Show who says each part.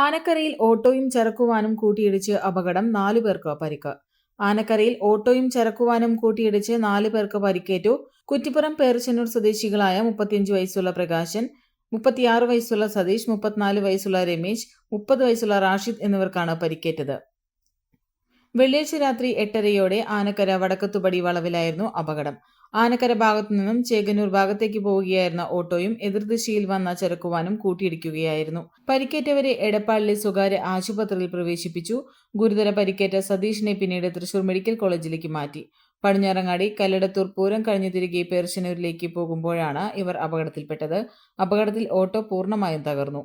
Speaker 1: ആനക്കരയിൽ ഓട്ടോയും ചരക്കുവാനും കൂട്ടിയിടിച്ച് അപകടം നാലു പേർക്ക് പരിക്ക് ആനക്കരയിൽ ഓട്ടോയും ചരക്കുവാനും കൂട്ടിയിടിച്ച് നാലു പേർക്ക് പരിക്കേറ്റു കുറ്റിപ്പുറം പേർച്ചന്നൂർ സ്വദേശികളായ മുപ്പത്തിയഞ്ച് വയസ്സുള്ള പ്രകാശൻ മുപ്പത്തിയാറ് വയസ്സുള്ള സതീഷ് മുപ്പത്തിനാല് വയസ്സുള്ള രമേശ് മുപ്പത് വയസ്സുള്ള റാഷിദ് എന്നിവർക്കാണ് പരിക്കേറ്റത് വെള്ളിയാഴ്ച രാത്രി എട്ടരയോടെ ആനക്കര വടക്കത്തുപടി വളവിലായിരുന്നു അപകടം ആനക്കര ഭാഗത്തു നിന്നും ചേകന്നൂർ ഭാഗത്തേക്ക് പോവുകയായിരുന്ന ഓട്ടോയും എതിർദിശയിൽ വന്ന ചെറുക്കുവാനും കൂട്ടിയിടിക്കുകയായിരുന്നു പരിക്കേറ്റവരെ എടപ്പാളിലെ സ്വകാര്യ ആശുപത്രിയിൽ പ്രവേശിപ്പിച്ചു ഗുരുതര പരിക്കേറ്റ സതീഷിനെ പിന്നീട് തൃശൂർ മെഡിക്കൽ കോളേജിലേക്ക് മാറ്റി പടിഞ്ഞാറങ്ങാടി കല്ലടത്തൂർ പൂരം കഴിഞ്ഞു തിരികെ പേർശനൂരിലേക്ക് പോകുമ്പോഴാണ് ഇവർ അപകടത്തിൽപ്പെട്ടത് അപകടത്തിൽ ഓട്ടോ പൂർണ്ണമായും തകർന്നു